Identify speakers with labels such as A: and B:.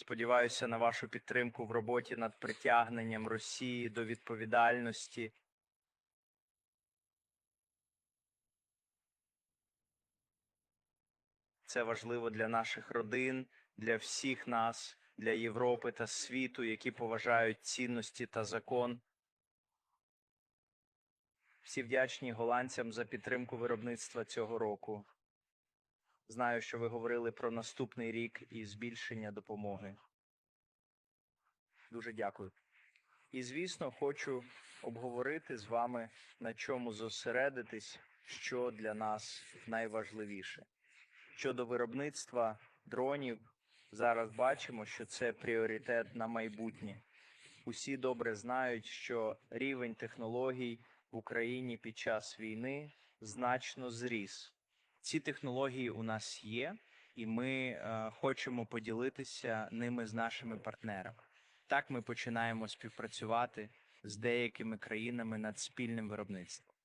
A: Сподіваюся на вашу підтримку в роботі над притягненням Росії до відповідальності. Це важливо для наших родин, для всіх нас, для Європи та світу, які поважають цінності та закон. Всі вдячні голландцям за підтримку виробництва цього року. Знаю, що ви говорили про наступний рік і збільшення допомоги. Дуже дякую. І, звісно, хочу обговорити з вами, на чому зосередитись, що для нас найважливіше. Щодо виробництва дронів, зараз бачимо, що це пріоритет на майбутнє. Усі добре знають, що рівень технологій в Україні під час війни значно зріс. Ці технології у нас є, і ми е, хочемо поділитися ними з нашими партнерами. Так ми починаємо співпрацювати з деякими країнами над спільним виробництвом.